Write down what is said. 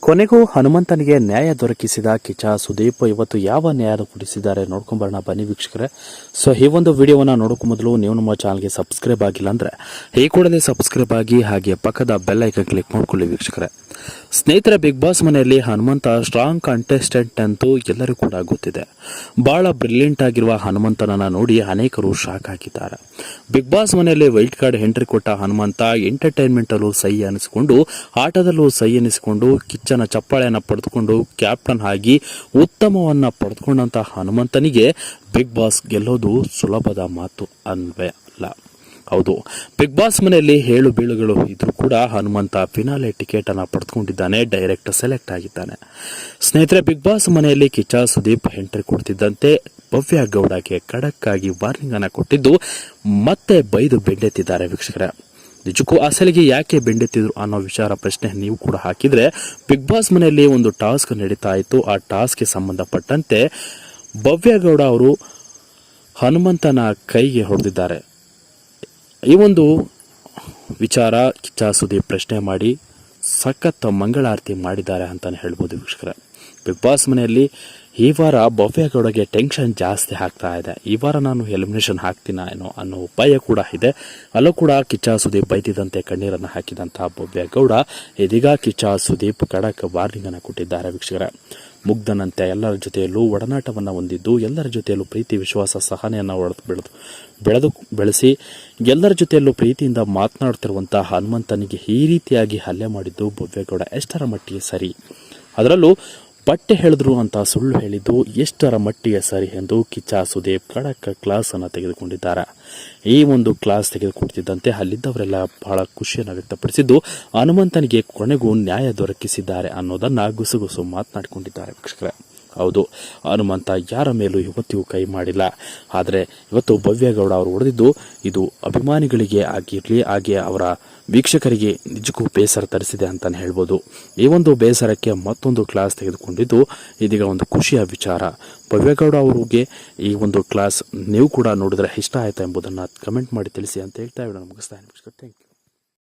ಕೊನೆಗೂ ಹನುಮಂತನಿಗೆ ನ್ಯಾಯ ದೊರಕಿಸಿದ ಕಿಚ ಸುದೀಪ್ ಇವತ್ತು ಯಾವ ನ್ಯಾಯ ಕೊಡಿಸಿದ್ದಾರೆ ನೋಡ್ಕೊಂಬರೋಣ. ಬನ್ನಿ ವೀಕ್ಷಕರೇ. ಸೊ, ಈ ಒಂದು ವಿಡಿಯೋವನ್ನ ನೋಡೋಕೆ ಮೊದಲು ನೀವು ನಮ್ಮ ಚಾನಲ್ಗೆ ಸಬ್ಸ್ಕ್ರೈಬ್ ಆಗಿಲ್ಲ ಅಂದ್ರೆ ಈ ಕೂಡಲೇ ಸಬ್ಸ್ಕ್ರೈಬ್ ಆಗಿ ಹಾಗೆ ಪಕ್ಕದ ಬೆಲ್ ಐಕನ್ ಕ್ಲಿಕ್ ಮಾಡ್ಕೊಳ್ಳಿ ವೀಕ್ಷಕರೇ. ಸ್ನೇಹಿತರ, ಬಿಗ್ ಬಾಸ್ ಮನೆಯಲ್ಲಿ ಹನುಮಂತ ಸ್ಟ್ರಾಂಗ್ ಕಂಟೆಸ್ಟೆಂಟ್ ಅಂತೂ ಎಲ್ಲರೂ ಕೂಡ ಗೊತ್ತಿದೆ. ಬಹಳ ಬ್ರಿಲಿಯಂಟ್ ಆಗಿರುವ ಹನುಮಂತನನ್ನ ನೋಡಿ ಅನೇಕರು ಶಾಕ್ ಆಗಿದ್ದಾರೆ. ಬಿಗ್ ಬಾಸ್ ಮನೆಯಲ್ಲಿ ವೈಲ್ಡ್ ಕಾರ್ಡ್ ಎಂಟ್ರಿ ಕೊಟ್ಟ ಹನುಮಂತ ಎಂಟರ್ಟೈನ್ಮೆಂಟಲ್ಲೂ ಸೈ ಅನಿಸಿಕೊಂಡು, ಆಟದಲ್ಲೂ ಸೈ ಅನಿಸಿಕೊಂಡು ಕಿಚ್ಚನ ಚಪ್ಪಾಳೆಯನ್ನು ಪಡೆದುಕೊಂಡು ಕ್ಯಾಪ್ಟನ್ ಆಗಿ ಉತ್ತಮವನ್ನು ಪಡೆದುಕೊಂಡಂತಹ ಹನುಮಂತನಿಗೆ ಬಿಗ್ ಬಾಸ್ ಗೆಲ್ಲೋದು ಸುಲಭದ ಮಾತು ಅನ್ವೇ ಅಲ್ಲ. ಹೌದು ಬಿಗ್ ಬಾಸ್ ಮನೆಯಲ್ಲಿ ಏಳು ಬೀಳುಗಳು ಇದ್ರೂ ಕೂಡ ಹನುಮಂತ ಫಿನಾಲೆ ಟಿಕೆಟ್ ಪಡೆದುಕೊಂಡಿದ್ದಾನೆ ಡೈರೆಕ್ಟ್ ಸೆಲೆಕ್ಟ್ ಆಗಿದ್ದಾನೆ. ಸ್ನೇಹಿತರೆ ಬಿಗ್ ಬಾಸ್ ಮನೆಯಲ್ಲಿ ಕಿಚ್ಚ, ಸುದೀಪ್ ಎಂಟ್ರಿ ಕೊಡ್ತಿದ್ದಂತೆ ಭವ್ಯ ಗೌಡಗೆ ಖಡಕ್ ಆಗಿ ವಾರ್ನಿಂಗ್ ಅನ್ನ ಕೊಟ್ಟಿದ್ದು ಮತ್ತೆ ಬೈದು ಬೆಂಡೆತ್ತಿದ್ದಾರೆ ವೀಕ್ಷಕರೇ. ನಿಜಕ್ಕೂ ಅಸಲಿಗೆ ಯಾಕೆ ಬೆಂಡೆತ್ತಿದ್ರು ಅನ್ನೋ ವಿಚಾರ ಪ್ರಶ್ನೆ ನೀವು ಕೂಡ ಹಾಕಿದರೆ ಬಿಗ್ ಬಾಸ್ ಮನೆಯಲ್ಲಿ ಒಂದು ಟಾಸ್ಕ್ ನಡೀತಾ ಇತ್ತು. ಆ ಟಾಸ್ಕ್ಗೆ ಸಂಬಂಧಪಟ್ಟಂತೆ ಭವ್ಯಗೌಡ ಅವರು ಹನುಮಂತನ ಕೈಗೆ ಹೊಡೆದಿದ್ದಾರೆ. ಈ ಒಂದು ವಿಚಾರ ಕಿಚ್ಚ ಸುದೀಪ್ ಪ್ರಶ್ನೆ ಮಾಡಿ ಸಖತ್ ಮಂಗಳಾರತಿ ಮಾಡಿದ್ದಾರೆ ಅಂತಲೇ ಹೇಳ್ಬೋದು ವೀಕ್ಷಕರೇ. ಬಿಗ್ ಬಾಸ್ ಮನೆಯಲ್ಲಿ ಈ ವಾರ ಭವ್ಯಗೌಡಗೆ ಟೆನ್ಷನ್ ಜಾಸ್ತಿ ಆಗ್ತಾ ಇದೆ. ಈ ವಾರ ನಾನು ಎಲಿಮಿನೇಷನ್ ಹಾಕ್ತೀನ ಏನೋ ಅನ್ನೋ ಉಪಾಯ ಕೂಡ ಇದೆ. ಅಲ್ಲೂ ಕೂಡ ಕಿಚ್ಚ ಸುದೀಪ್ ಬೈದಿದ್ದಂತೆ ಕಣ್ಣೀರನ್ನು ಹಾಕಿದಂತಹ ಬೊಬ್ಬೆಗೌಡ ಇದೀಗ ಕಿಚ್ಚ ಸುದೀಪ್ ಖಡಕ್ ವಾರ್ನಿಂಗ್ ಅನ್ನು ಕೊಟ್ಟಿದ್ದಾರೆ ವೀಕ್ಷಕರ. ಮುಗ್ಧನಂತೆ ಎಲ್ಲರ ಜೊತೆಯಲ್ಲೂ ಒಡನಾಟವನ್ನು ಹೊಂದಿದ್ದು, ಎಲ್ಲರ ಜೊತೆಯಲ್ಲೂ ಪ್ರೀತಿ, ವಿಶ್ವಾಸ, ಸಹನೆಯನ್ನು ಒಡೆದು ಬೆಳೆದು ಬೆಳೆದು ಬೆಳೆಸಿ, ಎಲ್ಲರ ಜೊತೆಯಲ್ಲೂ ಪ್ರೀತಿಯಿಂದ ಮಾತನಾಡ್ತಿರುವಂತಹ ಹನುಮಂತನಿಗೆ ಈ ರೀತಿಯಾಗಿ ಹಲ್ಲೆ ಮಾಡಿದ್ದು ಬೊಬ್ಬೆಗೌಡ ಎಷ್ಟರ ಮಟ್ಟಿಗೆ ಸರಿ. ಅದರಲ್ಲೂ ಬಟ್ಟೆ ಹೇಳಿದ್ರು ಅಂತ ಸುಳ್ಳು ಹೇಳಿದ್ದು ಎಷ್ಟರ ಮಟ್ಟಿಗೆ ಸರಿ ಎಂದು ಕಿಚ್ಚ ಸುದೀಪ್ ಖಡಕ್ ಕ್ಲಾಸ್ ಅನ್ನು ತೆಗೆದುಕೊಂಡಿದ್ದಾರೆ. ಈ ಒಂದು ಕ್ಲಾಸ್ ತೆಗೆದುಕೊಡ್ತಿದ್ದಂತೆ ಅಲ್ಲಿದ್ದವರೆಲ್ಲ ಬಹಳ ಖುಷಿಯನ್ನು ವ್ಯಕ್ತಪಡಿಸಿದ್ದು, ಹನುಮಂತನಿಗೆ ಕೊನೆಗೂ ನ್ಯಾಯ ದೊರಕಿಸಿದ್ದಾರೆ ಅನ್ನೋದನ್ನ ಗುಸುಗುಸು ಮಾತನಾಡಿಕೊಂಡಿದ್ದಾರೆ ವೀಕ್ಷಕರೇ. ಹೌದು. ಹನುಮಂತ ಯಾರ ಮೇಲೂ ಇವತ್ತಿಗೂ ಕೈ ಮಾಡಿಲ್ಲ. ಆದರೆ ಇವತ್ತು ಭವ್ಯಗೌಡ ಅವರು ಹೊಡೆದಿದ್ದು ಇದು ಅಭಿಮಾನಿಗಳಿಗೆ ಆಗಿರಲಿ, ಹಾಗೆ ಅವರ ವೀಕ್ಷಕರಿಗೆ ನಿಜಕ್ಕೂ ಬೇಸರ ತರಿಸಿದೆ ಅಂತಲೇ ಹೇಳ್ಬೋದು. ಈ ಒಂದು ಬೇಸರಕ್ಕೆ ಮತ್ತೊಂದು ಕ್ಲಾಸ್ ತೆಗೆದುಕೊಂಡಿದ್ದು ಇದೀಗ ಒಂದು ಖುಷಿಯ ವಿಚಾರ. ಭವ್ಯಗೌಡ ಅವರಿಗೆ ಈ ಒಂದು ಕ್ಲಾಸ್ ನೀವು ಕೂಡ ನೋಡಿದ್ರೆ ಇಷ್ಟ ಆಯ್ತಾ ಎಂಬುದನ್ನು ಕಮೆಂಟ್ ಮಾಡಿ ತಿಳಿಸಿ ಅಂತ ಹೇಳ್ತಾ ವಿಡಿಯೋ ಮುಗಿಸ್ತಾ ಥ್ಯಾಂಕ್ ಯು